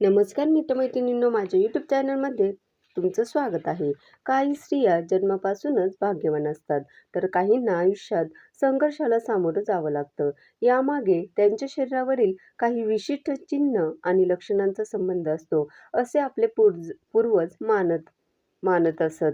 नमस्कार मित्रमैत्रिणींनो माझ्या यूट्यूब चॅनलमध्ये तुमचं स्वागत आहे. काही स्त्रिया जन्मापासूनच भाग्यवान असतात तर काहींना आयुष्यात संघर्षाला सामोरं जावं लागतं. यामागे त्यांच्या शरीरावरील काही विशिष्ट चिन्ह आणि लक्षणांचा संबंध असतो असे आपले पूर्ज पूर्वज मानत मानत असत.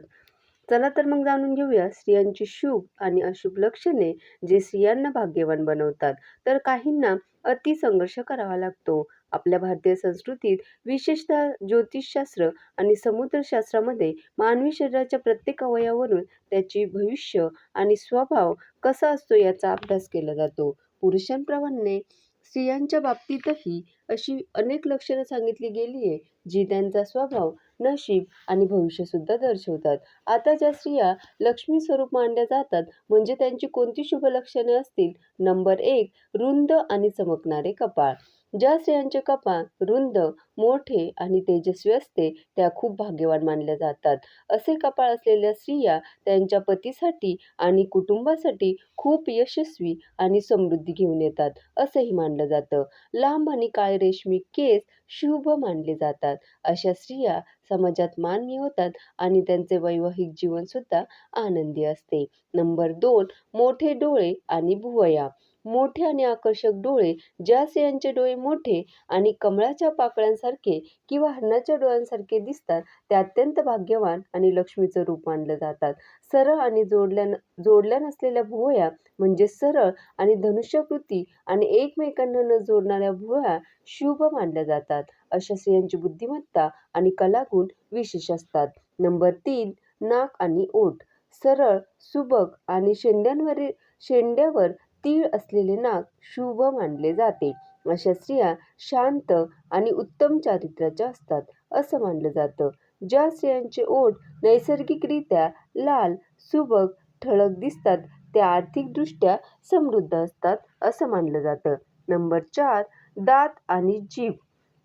चला तर मग जाणून घेऊया स्त्रियांची शुभ आणि अशुभ लक्षणे जे स्त्रियांना भाग्यवान बनवतात. तर काहींना अति संघर्ष करावा लागतो आपल्या भारतीय संस्कृतीत विशेषतः ज्योतिषशास्त्र आणि समुद्रशास्त्रामध्ये मानवी शरीराच्या प्रत्येक अवयवावरून त्याची भविष्य आणि स्वभाव कसा असतो याचा अभ्यास केला जातो. पुरुषांप्रमाणे स्त्रियांच्या बाबतीतही अशी अनेक लक्षणं सांगितली गेली आहे जी त्यांचा स्वभाव नशीब आणि भविष्यसुद्धा दर्शवतात. आता ज्या स्त्रिया लक्ष्मी स्वरूप मानल्या जातात म्हणजे त्यांची कोणती शुभ लक्षणे असतील? नंबर एक रुंद आणि चमकणारे कपाळ. ज्या स्त्रियांचे कपाळ रुंद मोठे आणि तेजस्वी असते त्या खूप भाग्यवान मानल्या जातात. असे कपाळ असलेल्या स्त्रिया त्यांच्या पतीसाठी आणि कुटुंबासाठी खूप यशस्वी आणि समृद्धी घेऊन येतात असंही मानलं जातं. लांब आणि काळे रेशमी केस शुभ मानले जातात. अशा स्त्रिया समाजात मान्य होतात आणि त्यांचे वैवाहिक जीवनसुद्धा आनंदी असते. नंबर दोन मोठे डोळे आणि भुवया. मोठे आणि आकर्षक डोळे ज्या स्त्रियांचे डोळे मोठे आणि कमळाच्या पाकळ्यांसारखे किंवा हरणाच्या डोळ्यांसारखे दिसतात ते अत्यंत भाग्यवान आणि लक्ष्मीचं रूप मानलं जातात. सरळ आणि जोडल्या जोडल्या नसलेल्या भुवया म्हणजे सरळ आणि धनुष्यकृती आणि एकमेकांना न जोडणाऱ्या भुवया शुभ मानल्या जातात. अशा स्त्रियांची बुद्धिमत्ता आणि कलागुण विशेष असतात. नंबर तीन नाक आणि ओठ. सरळ सुबक आणि शेंड्यांवरील शेंड्यावर तीळ असलेले नाक शुभ मानले जाते. अशा स्त्रिया शांत आणि उत्तम चारित्र्याच्या असतात असं मानलं जातं. ज्या स्त्रियांचे ओठ नैसर्गिकरित्या लाल सुबक ठळक दिसतात त्या आर्थिकदृष्ट्या समृद्ध असतात असं मानलं जातं. नंबर चार दात आणि जीभ.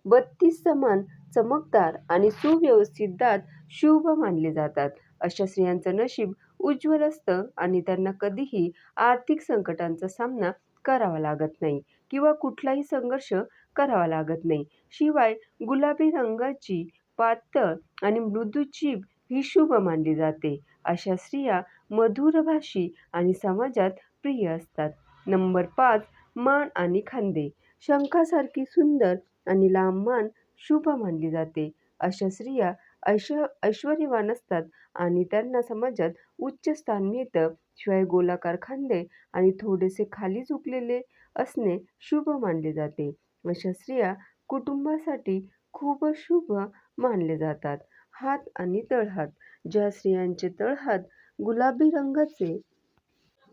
बत्तीस समान चमकदार आणि सुव्यवस्थित दात शुभ मानले जातात. अशा स्त्रियांचं नशीब उज्ज्वल असतं आणि त्यांना कधीही आर्थिक संकटांचा सामना करावा लागत नाही किंवा कुठलाही संघर्ष करावा लागत नाही. शिवाय गुलाबी रंगाची पातळ आणि मृदू जीभ ही शुभ मानली जाते. अशा स्त्रिया मधुरभाषी आणि समाजात प्रिय असतात. नंबर पाच मान आणि खांदे. शंखासारखी सुंदर आणि लांब मान शुभ मानली जाते. अशा स्त्रिया ऐश ऐश्वर्यवान असतात आणि त्यांना समाजात उच्च स्थान मिळतं. शिवाय गोलाकार खांदे आणि थोडेसे खाली झुकलेले असणे शुभ मानले जाते. अशा स्त्रिया कुटुंबासाठी खूप शुभ मानले जातात. हात आणि तळहात. ज्या स्त्रियांचे तळहात गुलाबी रंगाचे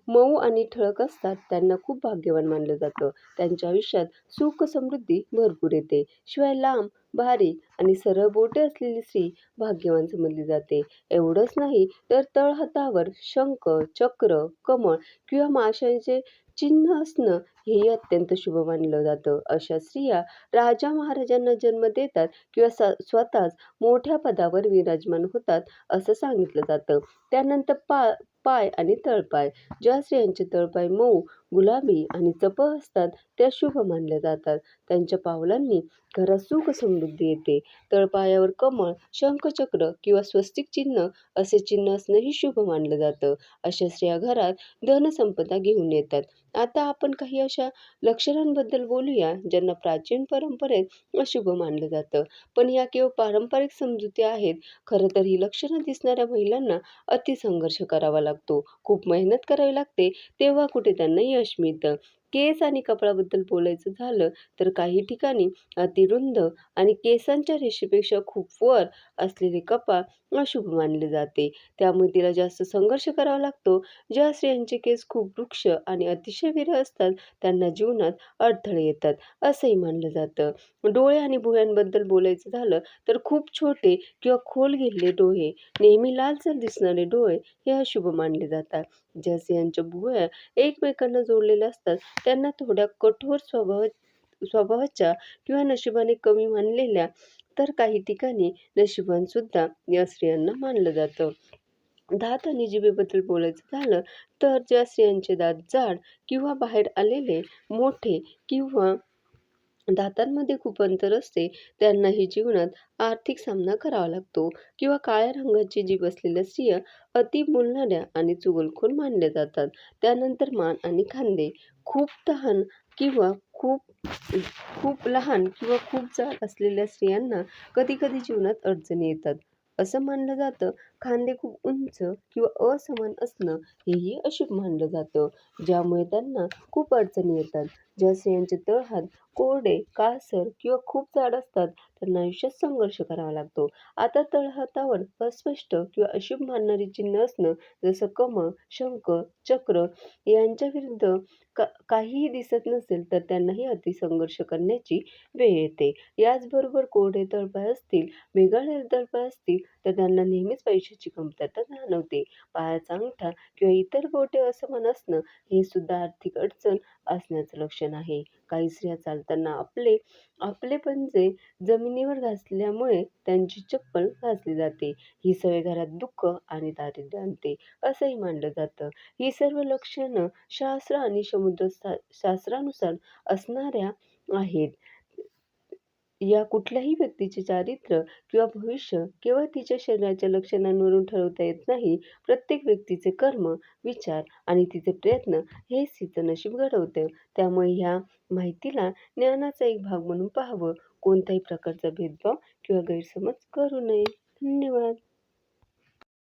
मऊ आणि ठळक असतात त्यांना खूप भाग्यवान मानलं जातं. त्यांच्या आयुष्यात सुख समृद्धी भरपूर येते. शिवाय लांब बारीक आणि सरळ बोटे असलेली स्त्री भाग्यवान समजली जाते. एवढंच नाही तर तळहातावर शंख चक्र कमळ किंवा माशांचे चिन्ह असणं हेही अत्यंत शुभ मानलं जातं. अशा स्त्रिया राजा महाराजांना जन्म देतात किंवा स स्वतःच मोठ्या पदावर विराजमान होतात असं सांगितलं जातं. त्यानंतर पा पाय आणि तळपाय. ज्या स्त्रियांचे तळपाय मऊ गुलाबी आणि चपळ असतात त्या शुभ मानल्या जातात. त्यांच्या पावलांनी घरात सुख समृद्धी येते. तळपायावर कमळ शंखचक्र किंवा स्वस्तिक चिन्ह असे चिन्ह असणंही शुभ मानलं जातं. अशा स्त्रिया घरात धनसंपदा घेऊन येतात. आता आपण काही अशा लक्षणांबद्दल बोलूया ज्यांना प्राचीन परंपरेत अशुभ मानलं जातं. पण या केवळ पारंपरिक समजुती आहेत. खरं तर ही लक्षणं दिसणाऱ्या महिलांना अतिसंघर्ष करावा लागतो. खूप मेहनत करावी लागते तेव्हा कुठे त्यांना यश मिळतं केस आणि कपड्याबद्दल बोलायचं झालं तर काही ठिकाणी अतिरुंद आणि केसांच्या रेषेपेक्षा खूप वर असलेले कपाळ अशुभ मानले जाते. त्यामुळे तिला जास्त संघर्ष करावा लागतो. ज्या स्त्रियांचे केस खूप वृक्ष आणि अतिशय विरळ असतात त्यांना जीवनात अडथळे येतात असंही मानलं जातं. डोळे आणि भुयांबद्दल बोलायचं झालं तर खूप छोटे किंवा खोल गेलेले डोळे नेहमी लालसर दिसणारे डोळे हे अशुभ मानले जातात. ज्या स्त्रियांच्या भुवया एकमेकांना जोडलेल्या असतात त्यांना थोड्या कठोर स्वभाव स्वभावाच्या किंवा नशिबाने कमी मानलेल्या तर काही ठिकाणी नशिबानसुद्धा या स्त्रियांना मानलं जातं. दात आणि जिभेबद्दल बोलायचं झालं तर ज्या स्त्रियांचे दात जाड किंवा बाहेर आलेले मोठे किंवा दातांमध्ये खूप अंतर असते त्यांनाही जीवनात आर्थिक सामना करावा लागतो किंवा काळ्या रंगाची जीभ असलेल्या स्त्रिया अति बोलणाऱ्या आणि चुगलखोर मानल्या जातात. त्यानंतर मान आणि खांदे खूप तहान किंवा खूप खूप लहान किंवा खूप जाड असलेल्या स्त्रियांना कधीकधी जीवनात अडचणी येतात. असं मानलं जातं खांदे खूप उंच किंवा असमान असणं हेही अशुभ मानलं जातं. ज्यामुळे त्यांना खूप अडचणी येतात. ज्या स्त्रियांचे तळहात कोरडे काळसर किंवा खूप जाड असतात त्यांना आयुष्यात संघर्ष करावा लागतो. आता तळहातावर अस्पष्ट किंवा अशुभ मानणारी चिन्ह असणं जसं कमळ शंख चक्र यांच्या विरुद्ध का काहीही दिसत नसेल तर त्यांनाही अतिसंघर्ष करण्याची वेळ येते. याचबरोबर कोरडे तळपाय असतील मेघालय तळपाय असतील तर त्यांना नेहमीच पैसे पैशाची कमतरता जाणवते पायाचा अंगठा किंवा इतर बोटे असमान असणं हे सुद्धा आर्थिक अडचण असण्याचं लक्षण आहे. काही स्त्रिया चालताना आपले आपले पंजे जमिनीवर घासल्यामुळे त्यांची चप्पल घासली जाते. ही सवय घरात दुःख आणि दारिद्र्य आणते असंही मानलं जातं. ही सर्व लक्षणं शास्त्र आणि समुद्र शास्त्रानुसार असणाऱ्या आहेत. या कुठल्याही व्यक्तीचे चारित्र्य किंवा भविष्य केवळ तिच्या शरीराच्या लक्षणांवरून ठरवता येत नाही. प्रत्येक व्यक्तीचे कर्म विचार आणि तिचे प्रयत्न हेच तिचं नशीब घडवतं. त्यामुळे ह्या माहितीला ज्ञानाचा एक भाग म्हणून पाहावं. कोणत्याही प्रकारचा भेदभाव किंवा गैरसमज करू नये. धन्यवाद.